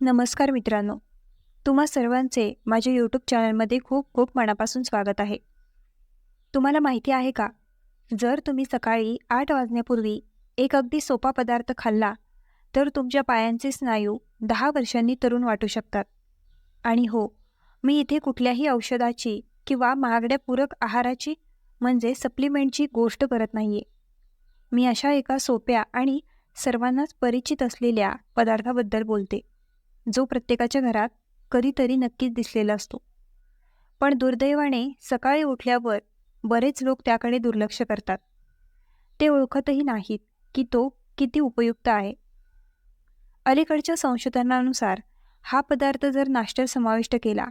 नमस्कार मित्रांनो. तुम्हा सर्वांचे माझ्या यूट्यूब चॅनलमध्ये खूप खूप मनापासून स्वागत आहे. तुम्हाला माहिती आहे का? जर तुम्ही सकाळी आठ वाजण्यापूर्वी एक अगदी सोपा पदार्थ खाल्ला तर तुमच्या पायांचे स्नायू दहा वर्षांनी तरुण वाटू शकतात. आणि हो मी इथे कुठल्याही औषधाची किंवा महागड्या पूरक आहाराची म्हणजे सप्लिमेंटची गोष्ट करत नाही आहे मी अशा एका सोप्या आणि सर्वांनाच परिचित असलेल्या पदार्थाबद्दल बोलते. जो प्रत्येकाच्या घरात कधीतरी नक्कीच दिसलेला असतो. पण दुर्दैवाने सकाळी उठल्यावर बरेच लोक त्याकडे दुर्लक्ष करतात. ते ओळखतही नाहीत की तो किती उपयुक्त आहे. अलीकडच्या संशोधनानुसार हा पदार्थ जर नाश्त्यात समाविष्ट केला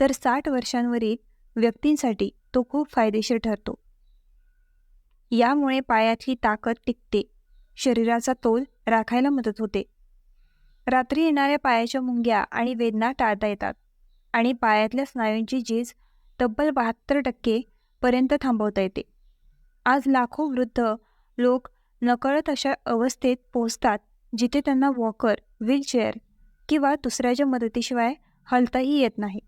तर साठ वर्षांवरील व्यक्तींसाठी तो खूप फायदेशीर ठरतो. यामुळे पायातली ताकद टिकते. शरीराचा तोल राखायला मदत होते. रात्री येणाऱ्या पायाच्या मुंग्या आणि वेदना टाळता येतात आणि पायातल्या स्नायूंची झीज तब्बल बहात्तर टक्के पर्यंत थांबवता येते. आज लाखो वृद्ध लोक नकळत अशा अवस्थेत पोहोचतात जिथे त्यांना वॉकर व्हीलचेअर किंवा दुसऱ्याच्या मदतीशिवाय हलताही येत नाही.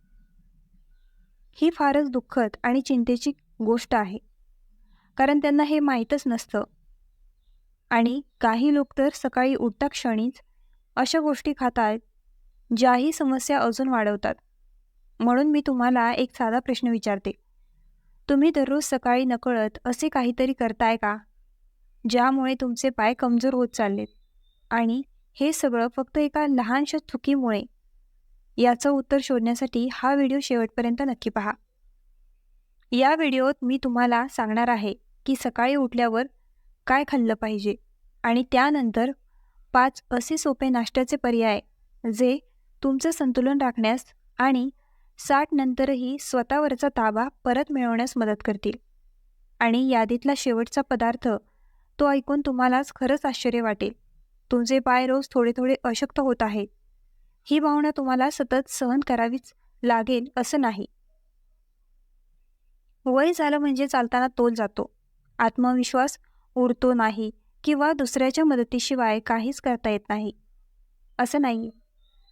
ही फारच दुःखद आणि चिंतेची गोष्ट आहे. कारण त्यांना हे माहीतच नसतं. आणि काही लोक तर सकाळी उठता क्षणीच अशा गोष्टी खातात ज्याही समस्या अजून वाढवतात. म्हणून मी तुम्हाला एक साधा प्रश्न विचारते. तुम्ही दररोज सकाळी नकळत असे काहीतरी करताय का? ज्यामुळे तुमचे पाय कमजोर होत चाललेत आणि हे सगळं फक्त एका लहानशा चुकीमुळे? याचं उत्तर शोधण्यासाठी हा व्हिडिओ शेवटपर्यंत नक्की पहा. या व्हिडिओत मी तुम्हाला सांगणार आहे की सकाळी उठल्यावर काय खाल्लं पाहिजे आणि त्यानंतर पाच असे सोपे नाश्त्याचे पर्याय जे तुमचं संतुलन राखण्यास आणि साठ नंतरही स्वतःवरचा ताबा परत मिळवण्यास मदत करतील. आणि यादीतला शेवटचा पदार्थ तो ऐकून तुम्हालाच खरंच आश्चर्य वाटेल. तुमचे पाय रोज थोडे थोडे अशक्त होत आहेत. ही भावना तुम्हाला सतत सहन करावीच लागेल असं नाही. वय झालं म्हणजे चालताना तोल जातो. आत्मविश्वास उरतो नाही. किंवा दुसऱ्याच्या मदतीशिवाय काहीच करता येत नाही. असं नाही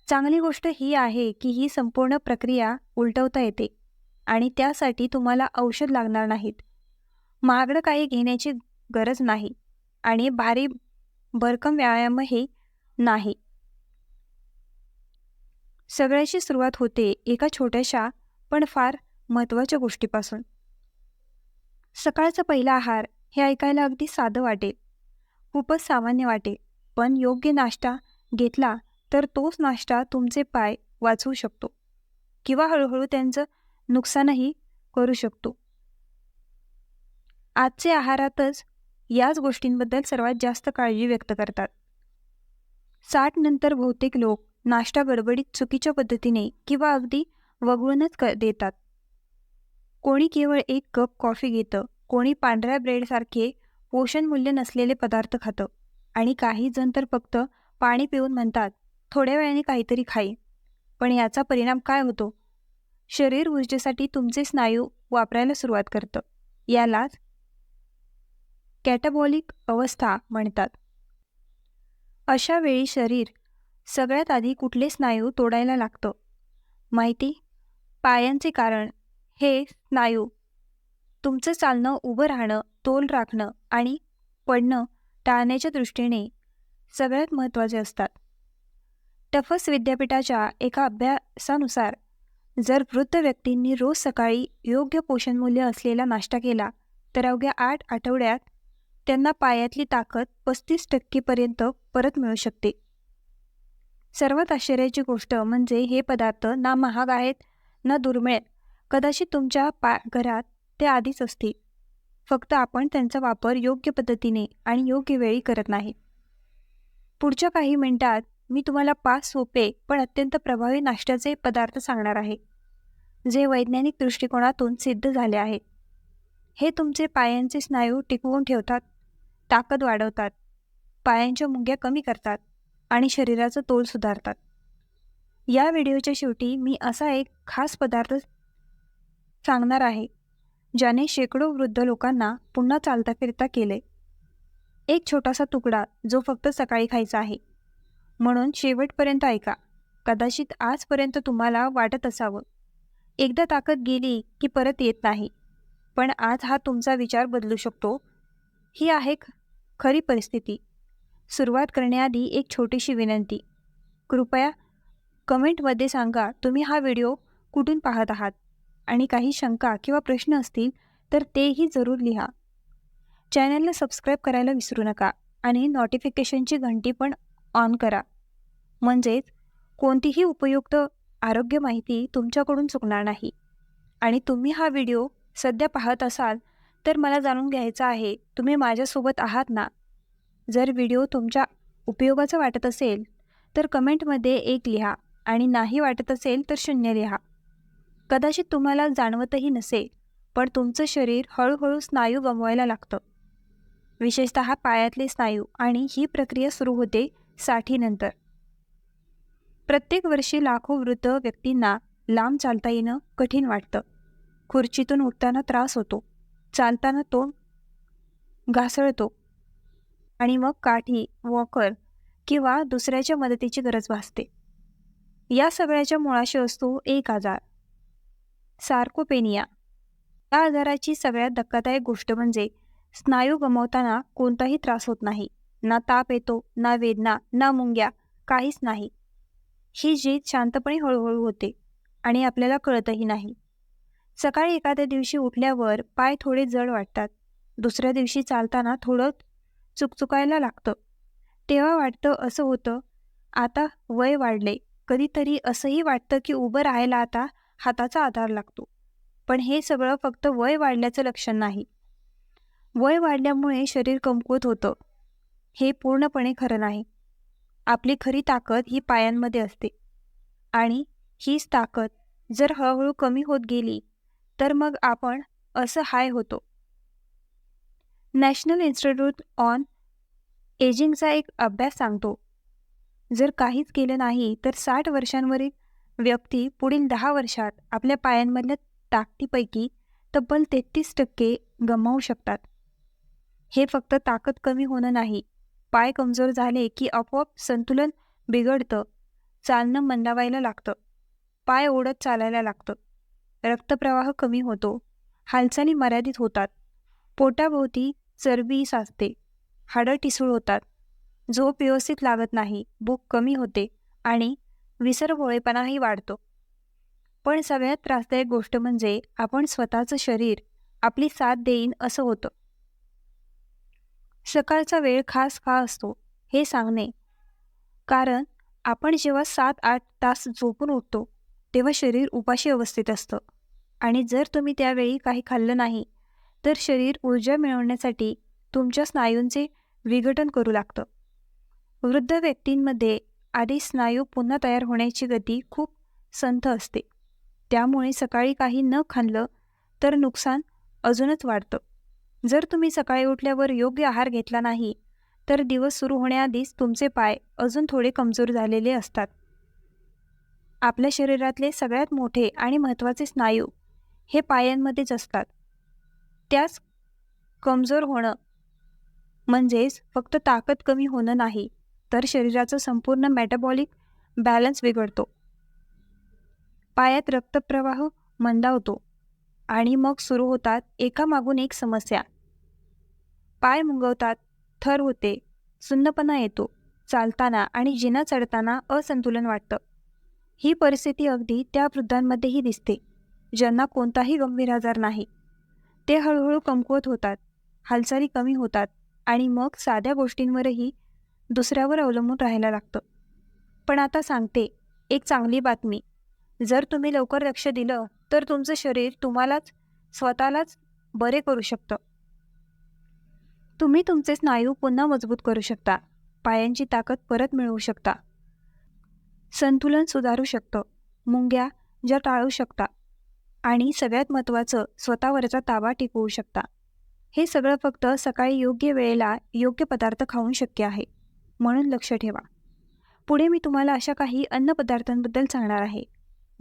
चांगली गोष्ट ही आहे की ही संपूर्ण प्रक्रिया उलटवता येते आणि त्यासाठी तुम्हाला औषध लागणार नाहीत. महागडं काही घेण्याची गरज नाही आणि भारी भरकम व्यायामही नाही. सगळ्याची सुरुवात होते एका छोट्याशा पण फार महत्त्वाच्या गोष्टीपासून. सकाळचा पहिला आहार हे ऐकायला अगदी साधं वाटेल. खूपच सामान्य वाटेल पण योग्य नाश्ता घेतला तर तोच नाश्ता तुमचे पाय वाचवू शकतो. किंवा हळूहळू त्यांचं नुकसानही करू शकतो. आजचे आहारातच याच गोष्टींबद्दल सर्वात जास्त काळजी व्यक्त करतात. साठ नंतर बहुतेक लोक नाश्ता गडबडीत चुकीच्या पद्धतीने किंवा अगदी वगळूनच क देतात. कोणी केवळ एक कप कॉफी घेतं कोणी पांढऱ्या ब्रेडसारखे पोषण मूल्य नसलेले पदार्थ खातं. आणि काही जण तर फक्त पाणी पिऊन म्हणतात थोड्या वेळाने काहीतरी खाई. पण याचा परिणाम काय होतो? शरीर ऊर्जेसाठी तुमचे स्नायू वापरायला सुरुवात करतं. यालाच कॅटाबॉलिक अवस्था म्हणतात. अशा वेळी शरीर सगळ्यात आधी कुठले स्नायू तोडायला लागतं? माहिती? पायांचे कारण. हे स्नायू तुमचं चालणं उभं राहणं तोल राखणं आणि पडणं टाळण्याच्या दृष्टीने सगळ्यात महत्त्वाचे असतात. टफस विद्यापीठाच्या एका अभ्यासानुसार जर वृद्ध व्यक्तींनी रोज सकाळी योग्य पोषणमूल्य असलेला नाश्ता केला तर अवघ्या आठ आठवड्यात त्यांना पायातली ताकद पस्तीस टक्केपर्यंत परत मिळू शकते. सर्वात आश्चर्याची गोष्ट म्हणजे हे पदार्थ ना महाग आहेत ना दुर्मिळ कदाचित तुमच्या पा घरात ते आधीच असतील. फक्त आपण त्यांचा वापर योग्य पद्धतीने आणि योग्य वेळी करत नाही. पुढच्या काही मिनिटात मी तुम्हाला पाच सोपे पण अत्यंत प्रभावी नाश्त्याचे पदार्थ सांगणार आहे जे वैज्ञानिक दृष्टिकोनातून सिद्ध झाले आहेत. हे तुमचे पायांचे स्नायू टिकवून ठेवतात ताकद वाढवतात पायांच्या मुंग्या कमी करतात आणि शरीराचं तोल सुधारतात. या व्हिडिओच्या शेवटी मी असा एक खास पदार्थ सांगणार आहे ज्याने शेकडो वृद्ध लोकांना पुन्हा चालता फिरता केले. एक छोटासा तुकडा जो फक्त सकाळी खायचा आहे. म्हणून शेवटपर्यंत ऐका कदाचित आजपर्यंत तुम्हाला वाटत असावं. एकदा ताकद गेली की परत येत नाही पण आज हा तुमचा विचार बदलू शकतो. ही आहे ख- खरी परिस्थिती. सुरुवात करण्याआधी एक छोटीशी विनंती. कृपया कमेंटमध्ये सांगा तुम्ही हा व्हिडिओ कुठून पाहत आहात. आणि काही शंका किंवा प्रश्न असतील तर तेही जरूर लिहा. चॅनलला सबस्क्राईब करायला विसरू नका आणि नोटिफिकेशनची घंटी पण ऑन करा. म्हणजेच कोणतीही उपयुक्त आरोग्य माहिती तुमच्याकडून चुकणार नाही. आणि तुम्ही हा व्हिडिओ सध्या पाहत असाल तर मला जाणून घ्यायचं आहे तुम्ही माझ्यासोबत आहात ना? जर व्हिडिओ तुमच्या उपयोगाचा वाटत असेल तर कमेंटमध्ये एक लिहा आणि नाही वाटत असेल तर शून्य लिहा. कदाचित तुम्हाला जाणवतही नसेल पण तुमचं शरीर हळूहळू स्नायू गमवायला लागतं. विशेषत पायातले स्नायू आणि ही प्रक्रिया सुरू होते साठीनंतर प्रत्येक वर्षी लाखो वृद्ध व्यक्तींना लांब चालता येणं कठीण वाटतं. खुर्चीतून उठताना त्रास होतो. चालताना तोंड घासळतो. आणि मग काठी वॉकर किंवा दुसऱ्याच्या मदतीची गरज भासते. या सगळ्याच्या मुळाशी असतो एक आजार. सार्कोपेनिया. या आजाराची सगळ्यात धक्कादायक गोष्ट म्हणजे स्नायू गमावताना कोणताही त्रास होत नाही. ना ताप येतो ना वेदना ना मुंग्या काहीच नाही. ही जीत शांतपणे हळूहळू होते आणि आपल्याला कळतही नाही. सकाळी एखाद्या दिवशी उठल्यावर पाय थोडे जड वाटतात. दुसऱ्या दिवशी चालताना थोडं चुकचुकायला लागतं. तेव्हा वाटतं असं होतं आता वय वाढले. कधीतरी असंही वाटतं की उभं राहायला आता हाताचा आधार लागतो. पण हे सगळं फक्त वय वाढल्याचं लक्षण नाही. वय वाढल्यामुळे शरीर कमकुवत होतं. हे पूर्णपणे खरं नाही. आपली खरी ताकद ही पायांमध्ये असते. आणि हीच ताकद जर हळूहळू कमी होत गेली तर मग आपण असं हाय होतो. नॅशनल इन्स्टिट्यूट ऑन एजिंगचा एक अभ्यास सांगतो. जर काहीच केलं नाही तर साठ वर्षांवरील व्यक्ती पुढील दहा वर्षात आपल्या पायांमधल्या ताकदीपैकी तब्बल तेहतीस टक्के गमावू शकतात. हे फक्त ताकद कमी होणं नाही पाय कमजोर झाले की आपोआप संतुलन बिघडतं चालणं मंदावायला लागतं पाय ओढत चालायला लागतं. रक्तप्रवाह कमी होतो हालचाली मर्यादित होतात पोटाभोवती चरबी साचते हाडं ठिसूळ होतात झोप व्यवस्थित लागत नाही भूक कमी होते आणि विसरभोळेपणाही वाढतो. पण सगळ्यात त्रासदायक गोष्ट म्हणजे आपण स्वतःचं शरीर आपली साथ देईन असं होतं. सकाळचा वेळ खास का असतो हे सांगणे. कारण आपण जेव्हा सात आठ तास झोपून उठतो तेव्हा शरीर उपाशी अवस्थेत असतं. आणि जर तुम्ही त्यावेळी काही खाल्लं नाही तर शरीर ऊर्जा मिळवण्यासाठी तुमच्या स्नायूंचे विघटन करू लागतं. वृद्ध व्यक्तींमध्ये आधी स्नायू पुन्हा तयार होण्याची गती खूप संथ असते. त्यामुळे सकाळी काही न खाल्लं तर नुकसान अजूनच वाढतं. जर तुम्ही सकाळी उठल्यावर योग्य आहार घेतला नाही तर दिवस सुरू होण्याआधीच तुमचे पाय अजून थोडे कमजोर झालेले असतात. आपल्या शरीरातले सगळ्यात मोठे आणि महत्त्वाचे स्नायू हे पायांमध्येच असतात. त्यास कमजोर होणं म्हणजेच फक्त ताकद कमी होणं नाही तर शरीराचं संपूर्ण मेटाबॉलिक बॅलन्स बिघडतो. पायात रक्तप्रवाह मंदावतो आणि मग सुरू होतात एकामागून एक समस्या. पाय मुंगवतात थर होते सुन्नपणा येतो चालताना आणि जिना चढताना असंतुलन वाटतं. ही परिस्थिती अगदी त्या वृद्धांमध्येही दिसते ज्यांना कोणताही गंभीर आजार नाही. ते हळूहळू कमकुवत होतात हालचाली कमी होतात आणि मग साध्या गोष्टींवरही दुसऱ्यावर अवलंबून राहायला लागतं. पण आता सांगते एक चांगली बातमी. जर तुम्ही लवकर लक्ष दिलं तर तुमचं शरीर तुम्हालाच स्वतःलाच बरे करू शकतं. तुम्ही तुमचे स्नायू पुन्हा मजबूत करू शकता. पायांची ताकद परत मिळवू शकता. संतुलन सुधारू शकतं. मुंग्या ज्या टाळू शकता. आणि सगळ्यात महत्त्वाचं स्वतःवरचा ताबा टिकवू शकता. हे सगळं फक्त सकाळी योग्य वेळेला योग्य पदार्थ खाऊन शक्य आहे. म्हणून लक्ष ठेवा. पुढे मी तुम्हाला अशा काही अन्नपदार्थांबद्दल सांगणार आहे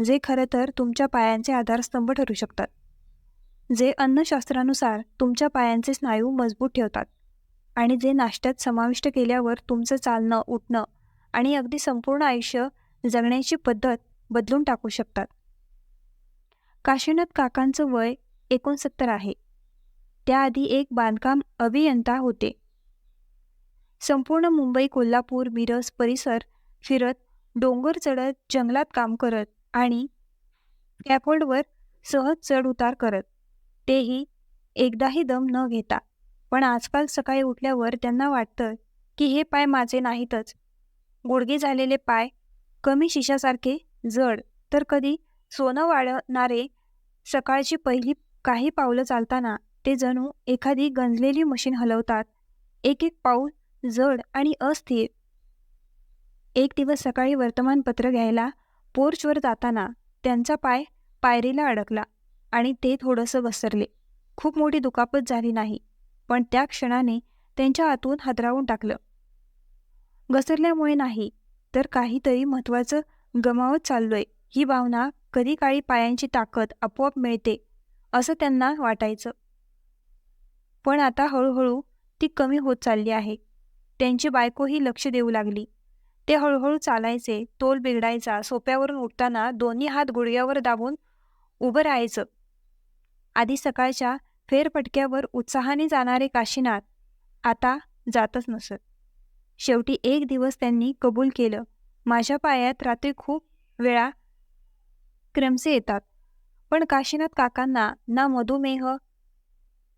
जे खरं तर तुमच्या पायांचे आधारस्तंभ ठरू शकतात जे अन्नशास्त्रानुसार तुमच्या पायांचे स्नायू मजबूत ठेवतात आणि जे नाश्त्यात समाविष्ट केल्यावर तुमचं चालणं उठणं आणि अगदी संपूर्ण आयुष्य जगण्याची पद्धत बदलून टाकू शकतात. काशीनाथ काकांचं वय एकोणसत्तर आहे. त्याआधी एक बांधकाम अभियंता होते. संपूर्ण मुंबई कोल्हापूर मिरज परिसर फिरत डोंगर चढत जंगलात काम करत आणि कॅफोल्डवर सहज चढ उतार करत. तेही एकदाही दम न घेता. पण आजकाल सकाळी उठल्यावर त्यांना वाटतं की हे पाय माझे नाहीतच. गुडघे झालेले पाय कमी शिशासारखे जड. तर कधी सोनं वाढणारे सकाळची पहिली काही पावलं चालताना ते जणू एखादी गंजलेली मशीन हलवतात. एक एक पाऊल जड आणि अस्थिर. एक दिवस सकाळी वर्तमानपत्र घ्यायला पोर्चवर जाताना त्यांचा पाय पायरीला अडकला आणि ते थोडंसं घसरले. खूप मोठी दुखापत झाली नाही पण त्या क्षणाने त्यांच्या आतून हादरावून टाकलं. घसरल्यामुळे नाही तर काहीतरी महत्त्वाचं गमावत चाललोय. ही भावना कधी काळी पायांची ताकद आपोआप मिळते असं त्यांना वाटायचं. पण आता हळूहळू ती कमी होत चालली आहे. त्यांची बायकोही लक्ष देऊ लागली. ते हळूहळू चालायचे तोल बिघडायचा सोप्यावरून उठताना दोन्ही हात गुडघ्यावर दाबून उभं राहायचं. आधी सकाळच्या फेरपटक्यावर उत्साहाने जाणारे काशीनाथ आता जातच नसत. शेवटी एक दिवस त्यांनी कबूल केलं. माझ्या पायात रात्री खूप वेळा क्रमसे येतात. पण काशीनाथ काकांना ना मधुमेह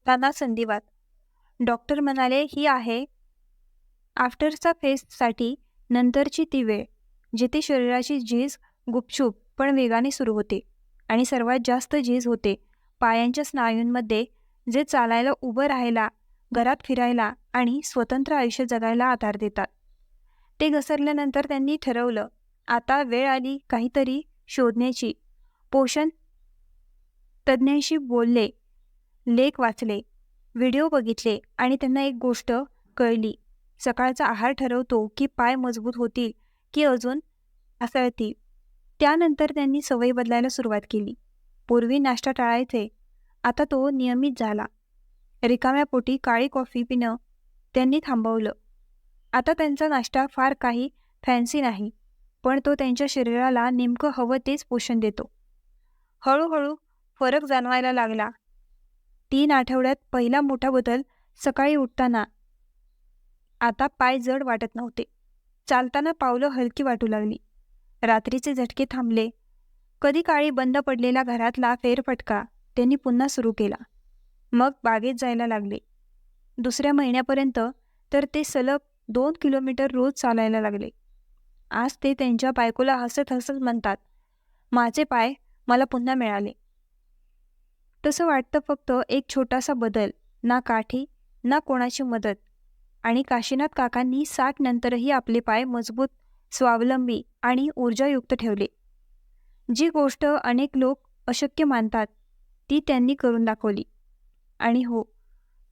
ना संधिवात. डॉक्टर म्हणाले ही आहे आफ्टरचा फेससाठी नंतरची ती वेळ जिथे शरीराची झीज गुपचूप पण वेगाने सुरू होते आणि सर्वात जास्त झीज होते पायांच्या स्नायूंमध्ये जे चालायला उभं राहायला घरात फिरायला आणि स्वतंत्र आयुष्य जगायला आधार देतात. ते घसरल्यानंतर त्यांनी ठरवलं आता वेळ आली काहीतरी शोधण्याची. पोषण तज्ज्ञांशी बोलले लेख वाचले व्हिडिओ बघितले आणि त्यांना एक गोष्ट कळली. सकाळचा आहार ठरवतो की पाय मजबूत होतील की अजून असळतील त्यानंतर त्यांनी सवय बदलायला सुरुवात केली. पूर्वी नाश्ता टाळायचे. आता तो नियमित झाला. रिकाम्या पोटी काळी कॉफी पिणं त्यांनी थांबवलं. आता त्यांचा नाश्ता फार काही फॅन्सी नाही पण तो त्यांच्या शरीराला नेमकं हवं तेच पोषण देतो. हळूहळू फरक जाणवायला लागला. तीन आठवड्यात पहिला मोठा बदल सकाळी उठताना आता पाय जड वाटत नव्हते. चालताना पावलं हलकी वाटू लागली. रात्रीचे झटके थांबले. कधी काळी बंद पडलेला घरातला फेरफटका त्यांनी पुन्हा सुरू केला. मग बागेत जायला लागले. दुसऱ्या महिन्यापर्यंत तर ते सलग दोन किलोमीटर रोज चालायला लागले. आज ते त्यांच्या बायकोला हसत हसत म्हणतात माझे पाय मला पुन्हा मिळाले. तसं वाटतं फक्त एक छोटासा बदल ना काठी ना कोणाची मदत. आणि काशीनाथ काकांनी साठ नंतरही आपले पाय मजबूत स्वावलंबी आणि ऊर्जायुक्त ठेवले. जी गोष्ट अनेक लोक अशक्य मानतात ती त्यांनी करून दाखवली. आणि हो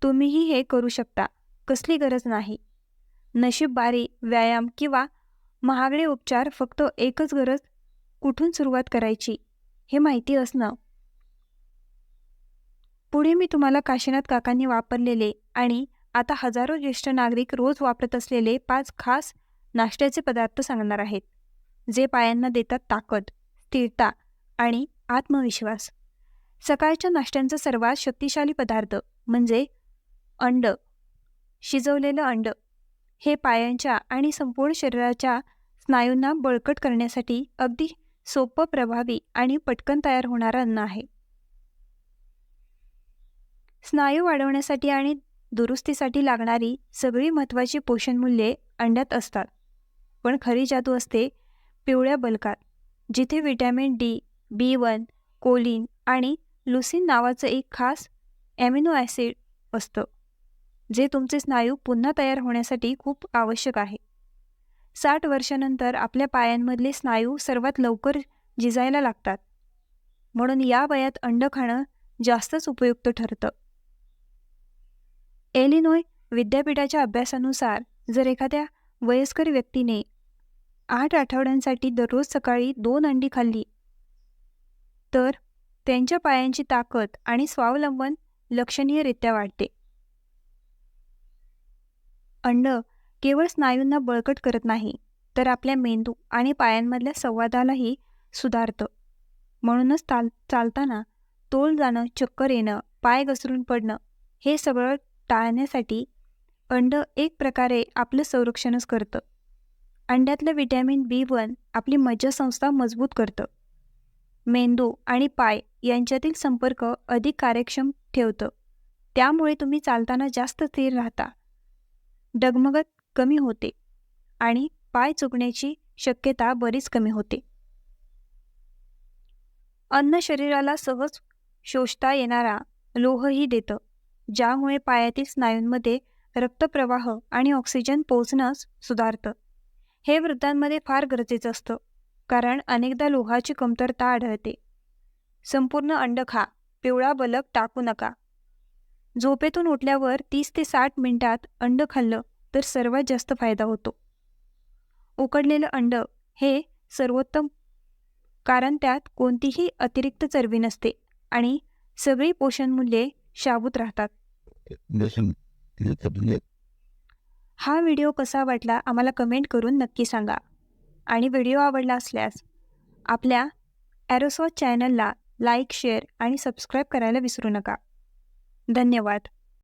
तुम्हीही हे करू शकता कसली गरज नाही. नशीबबारी व्यायाम किंवा महागडे उपचार फक्त एकच गरज कुठून सुरुवात करायची हे माहिती असणं. पुढे मी तुम्हाला काशीनाथ काकांनी वापरलेले आणि आता हजारो ज्येष्ठ नागरिक रोज वापरत असलेले पाच खास नाश्त्याचे पदार्थ सांगणार आहेत जे पायांना देतात ताकद स्थिरता आणि आत्मविश्वास. सकाळच्या नाश्त्यांचा सर्वात शक्तिशाली पदार्थ म्हणजे अंड शिजवलेलं अंड. हे पायांच्या आणि संपूर्ण शरीराच्या स्नायूंना बळकट करण्यासाठी अगदी सोपं प्रभावी आणि पटकन तयार होणारं अन्न आहे. स्नायू वाढवण्यासाठी आणि दुरुस्तीसाठी लागणारी सगळी महत्त्वाची पोषणमूल्ये अंड्यात असतात. पण खरी जादू असते पिवळ्या बलकात जिथे vitamin D B one choline आणि लुसिन नावाचं एक खास ॲमिनो ॲसिड असतं जे तुमचे स्नायू पुन्हा तयार होण्यासाठी खूप आवश्यक आहे. साठ वर्षानंतर आपल्या पायांमधले स्नायू सर्वात लवकर जिजायला लागतात. म्हणून या वयात अंड खाणं जास्तच उपयुक्त ठरतं. एलिनोय विद्यापीठाच्या अभ्यासानुसार जर एखाद्या वयस्कर व्यक्तीने आठ आठवड्यांसाठी दररोज सकाळी दोन अंडी खाल्ली तर त्यांच्या पायांची ताकद आणि स्वावलंबन लक्षणीयरित्या वाढते. अंड केवळ स्नायूंना बळकट करत नाही तर आपल्या मेंदू आणि पायांमधल्या संवादालाही सुधारतं. म्हणूनच चाल चालताना तोल जाणं चक्कर येणं पाय घसरून पडणं हे सगळं टाळण्यासाठी अंड एक प्रकारे आपलं संरक्षणच करतं. अंड्यातलं विटॅमिन बी वन आपली मज्जासंस्था मजबूत करतं. मेंदू आणि पाय यांच्यातील संपर्क अधिक कार्यक्षम ठेवतं. त्यामुळे तुम्ही चालताना जास्त स्थिर राहता. डगमगत कमी होते आणि पाय चुकण्याची शक्यता बरीच कमी होते. अन्न शरीराला सहज शोषता येणारा लोहही देतं. ज्यामुळे पायातील स्नायूंमध्ये रक्तप्रवाह आणि ऑक्सिजन पोचण्यास सुधारतं. हे वृद्धांमध्ये फार गरजेचं असतं कारण अनेकदा लोहाची कमतरता आढळते. संपूर्ण अंड खा पिवळा बलक टाकू नका. झोपेतून उठल्यावर तीस ते साठ मिनिटात अंड खाल्लं तर सर्वात जास्त फायदा होतो. उकडलेलं अंड हे सर्वोत्तम कारण त्यात कोणतीही अतिरिक्त चरबी नसते आणि सगळी पोषणमूल्ये शाबूत राहतात. हा व्हिडिओ कसा वाटला आम्हाला कमेंट करून नक्की सांगा. आणि व्हिडिओ आवडला असल्यास आपल्या ॲरोसॉ चॅनलला लाईक शेअर आणि सबस्क्राईब करायला विसरू नका. धन्यवाद.